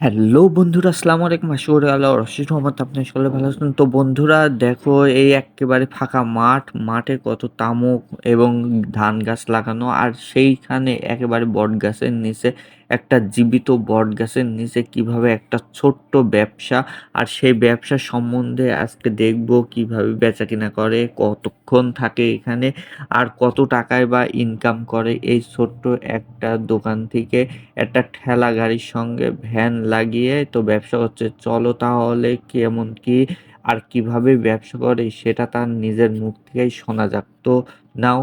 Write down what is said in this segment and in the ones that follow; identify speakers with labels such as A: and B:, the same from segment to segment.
A: Hello বন্ধুরা, আসসালামু আলাইকুম। আশুর আল্লাহ রশিদ মোহাম্মদ আপনি সকলে ভালো আছেন। তো বন্ধুরা, দেখো এই একেবারে ফাঁকা মাঠ মাঠে কত তামুক এবং ধান গাছ লাগানো, আর সেইখানে একেবারে বট গাছের নিচে একটা জীবিত বট গাছের নিচে কীভাবে একটা ছোট্ট ব্যবসা আর সেই ব্যবসা সম্বন্ধে আজকে দেখব কীভাবে বেচা কিনা করে, কতক্ষণ থাকে এখানে আর কত টাকায় বা ইনকাম করে। এই ছোট্ট একটা দোকান থেকে একটা ঠেলা গাড়ির সঙ্গে ভ্যান লাগিয়ে তো ব্যবসা করছে চলো তাহলে কেমন কি আর কীভাবে ব্যবসা করে সেটা তার নিজের মুখ থেকেই শোনা যাক। তো নাও,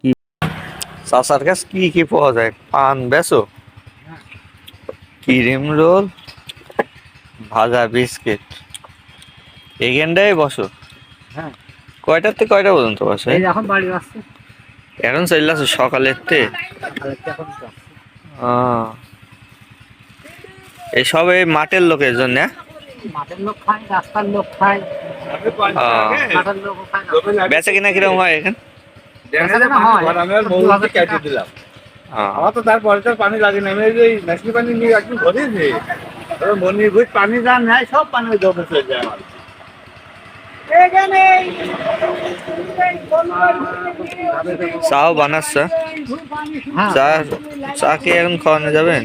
A: কি চাষার কাছ কি কি পাওয়া যায়? পান বেসো ক্রিম রোল ভাজা বিস্কিট। এখানটায় বসো।
B: হ্যাঁ।
A: কয়টার থেকে কয়টা পর্যন্ত বসো?
B: এই এখন বাড়ি আসছে।
A: এখন চলে আসো সকালের তে। এই সব এই মাঠের লোকের জন্য?
B: মাঠের লোক খায় রাস্তার লোক খায়।
A: আহ।
B: মাঠের লোক খায়
A: বেচা কিনা কীরকম হয় এখানে?
B: হয়।
A: আহ।
C: আমার তো তারপরে তো পানি লাগে না। আমি এই যে মেশিন পানি নিয়ে একটু ধরেছি তবে মনির ভুজ পানি যা নেয় সব পানি জমে চলে যায় আমার।
A: চাও বানাচ্ছে
B: হ্যাঁ।
A: চা চা কি এখন খাওয়ানো যাবেন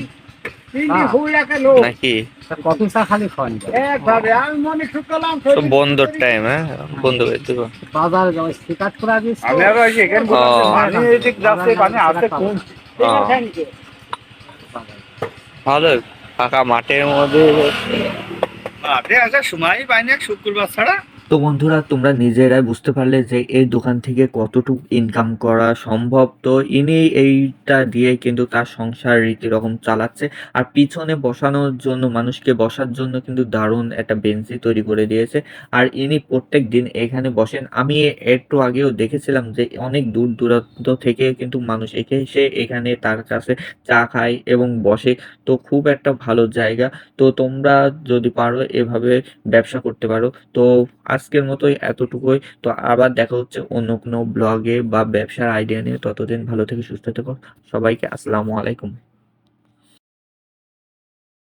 A: নাকি?
B: তা কত চা খালি খাওয়ান যায়?
C: একভাবে আমি মনে শুকালাম
A: তো বন্ধর টাইম হ্যাঁ? বন্ধ করে দেবো।
B: বাজারে যাবে শিকার করে আগে
C: আমি আরও এখানে পানি এদিক যাচ্ছে
A: আহ। ভালো। ফাঁকা মাঠের মধ্যে
C: মাঠে আসার সময় পাইনি শুক্রবার ছাড়া।
A: তো বন্ধুরা, তোমরা নিজেরাই বুঝতে পারলে যে এই দোকান থেকে কতটুকু ইনকাম করা সম্ভব। তো ইনি এইটা দিয়ে কিন্তু তার সংসার রীতি রকম চালাচ্ছে। আর পিছনে বসানোর জন্য, মানুষকে বসার জন্য কিন্তু দারুণ একটা বেঞ্চি তৈরি করে দিয়েছে। আর ইনি প্রত্যেক দিন এখানে বসেন। আমি একটু আগেও দেখেছিলাম যে অনেক দূর দূরান্ত থেকে কিন্তু মানুষ একে এসে এখানে তার কাছে চা খায় এবং বসে। তো খুব একটা ভালো জায়গা। তো তোমরা যদি পারো এভাবে ব্যবসা করতে পারো। তো আজকের মতোই এতটুকুই। তো আবার দেখা হচ্ছে অন্য কোনো ব্লগে বা ব্যবসার আইডিয়া নিয়ে। ততদিন ভালো থেকে সুস্থ থেকো। সবাইকে আসসালামু আলাইকুম।